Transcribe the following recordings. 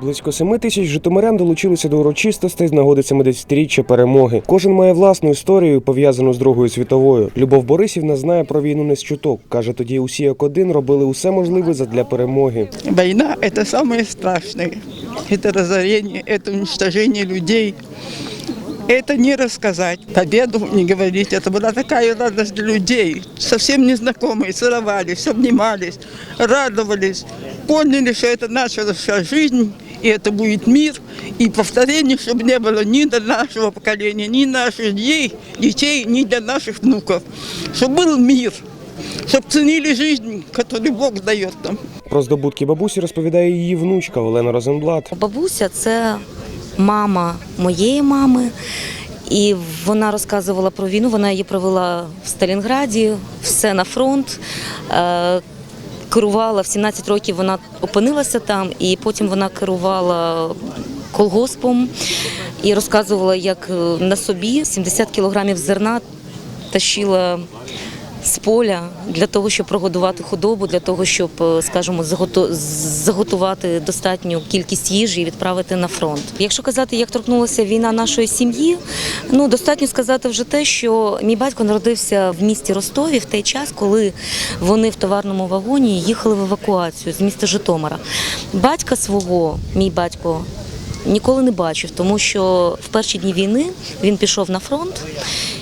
Близько семи тисяч житомирян долучилися до урочистостей з нагоди 70-річчя перемоги. Кожен має власну історію, пов'язану з Другою світовою. Любов Борисівна знає про війну не з чуток. каже, тоді усі як один робили усе можливе задля перемоги. Война – это самое страшное. Это разорение, это уничтожение людей. Это не рассказать. Победу не говорить. Это была такая радость для людей. Совсем незнакомые целовались, обнимались, радовались. Поняли, что это наша вся жизнь, и это будет мир. И повторение, чтобы не было ни для нашего поколения, ни наших детей, детей, ни для наших внуков. Чтобы был мир. Чтобы ценили жизнь, которую Бог дает нам. Про здобутки бабусі розповідає її внучка Олена Розенблат. Бабуся це мама моєї мами. І вона розказувала про війну. Вона її провела в Сталінграді, все на фронт. Керувала в 17 років. Вона опинилася там, і потім вона керувала колгоспом і розказувала, як е, на собі 70 кілограмів зерна тащила поля для того, щоб прогодувати худобу, для того, щоб, е, скажімо, заготувати достатню кількість їжі і відправити на фронт. Якщо казати, як торкнулася війна нашої сім'ї, ну достатньо сказати вже те, що мій батько народився в місті Ростові в той час, коли вони в товарному вагоні їхали в евакуацію з міста Житомира. Батька свого, мій батько. Ніколи не бачив, тому що в перші дні війни він пішов на фронт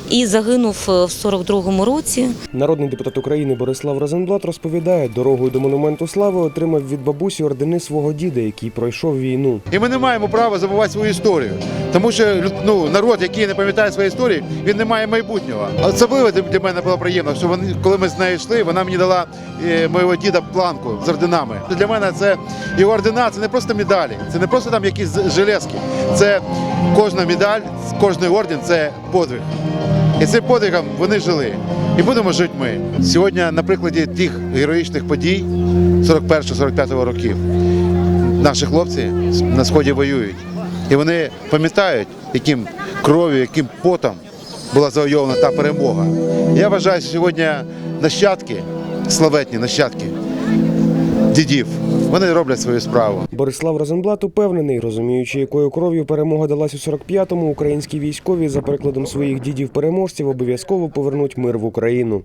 і загинув е, в 42-му році. Народний депутат України Борислав Розенблат розповідає, дорогою до монументу слави отримав від бабусі ордени свого діда, який пройшов війну. І ми не маємо права забувати свою історію. Тому що ну, народ, який не пам'ятає свою історію, він не має майбутнього. Особливо для- для мене було приємно, що вони, коли ми з нею йшли, вона мені дала е, моєго діда планку з орденами. Для мене це його ордена, це не просто медалі, це не просто там якісь железки. Це кожна медаль, кожний орден це подвиг. І цим подвигом вони жили. І будемо жити ми. Сьогодні, на прикладі тих героїчних подій 41-45 років, наші хлопці на сході воюють. І вони пам'ятають, яким кров'ю, яким потом була завойована та перемога. Я вважаю, сьогодні нащадки, славетні нащадки дідів, вони роблять свою справу. Борислав Розенблат упевнений, розуміючи, якою кров'ю перемога далась у 45-му, українські військові за прикладом своїх дідів-переможців обов'язково повернуть мир в Україну.